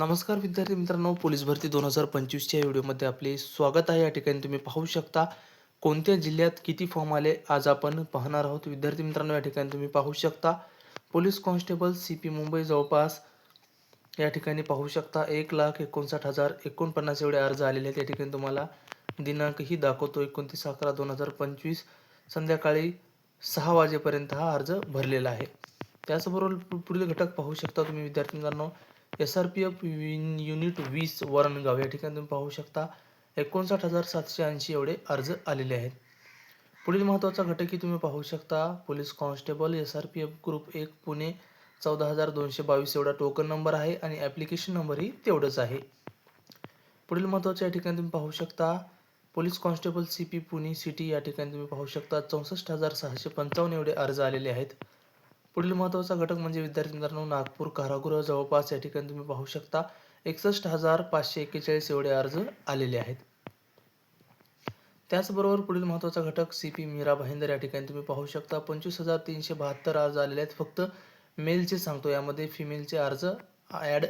नमस्कार विद्यार्थी मित्रांनो पोलीस भरती दोन हजार पंचवीसच्या व्हिडिओमध्ये आपले स्वागत आहे. या ठिकाणी तुम्ही पाहू शकता कोणत्या जिल्ह्यात किती फॉर्म आले आज आपण पाहणार आहोत. विद्यार्थी मित्रांनो या ठिकाणी तुम्ही पाहू शकता police constable C P Mumbai जवळपास या ठिकाणी पाहू शकता एक लाख एकोणसाठ हजार एकोणपन्नास एवढे अर्ज आलेले आहेत. या ठिकाणी तुम्हाला दिनांकही दाखवतो. एकोणतीस अकरा दोन हजार पंचवीस संध्याकाळी सहा वाजेपर्यंत हा अर्ज भरलेला आहे. त्याचबरोबर पुढील घटक पाहू शकता तुम्ही विद्यार्थी मित्रांनो. S R P F unit वीस वरणगाव या ठिकाणी तुम्ही पाहू शकता. एकोणसाठ हजार सातशे ऐंशी एवढे अर्ज आलेले आहेत. पुढील महत्त्वाचा घटकही तुम्ही पाहू शकता police constable S R P F group एक पुणे चौदा हजार दोनशे बावीस एवढा टोकन नंबर आहे आणि ॲप्लिकेशन नंबरही तेवढंच आहे. पुढील महत्त्वाच्या या ठिकाणी तुम्ही पाहू शकता police constable C P Pune city या ठिकाणी तुम्ही पाहू शकता चौसष्ट हजार सहाशे पंचावन्न एवढे अर्ज आलेले आहेत. पुढील महत्त्वाचा घटक म्हणजे विद्यार्थी मित्रांनो नागपूर कारागृह जवळपास या ठिकाणी तुम्ही पाहू शकता. एकसष्ट हजार पाचशे एक्केचाळीस एवढे अर्ज आलेले आहेत. त्याचबरोबर पुढील महत्त्वाचा घटक सी पी मीरा भाईंदर या ठिकाणी तुम्ही पाहू शकता. पंचवीस हजार तीनशे बहात्तर अर्ज आलेले आहेत. फक्त मेलचे सांगतो. यामध्ये फिमेलचे अर्ज ॲड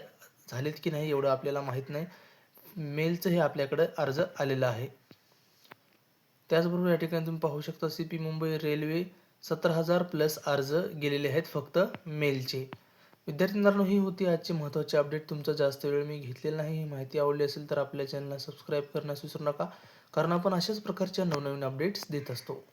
झालेत की नाही एवढं आपल्याला माहीत नाही. मेलचं हे आपल्याकडे अर्ज आलेला आहे. त्याचबरोबर या ठिकाणी तुम्ही पाहू शकता सी पी मुंबई रेल्वे सतरा हजार प्लस अर्ज गेलेले आहेत फक्त मेलचे विद्यार्थी मित्रांनो ही होती आजची महत्त्वाची अपडेट तुमचा जास्त वेळ मी घेतलेला नाही. ही माहिती आवडली असेल तर आपल्या चॅनलला सबस्क्राईब करण्यास विसरू नका. कारण आपण अशाच प्रकारच्या नवनवीन अपडेट्स देत असतो.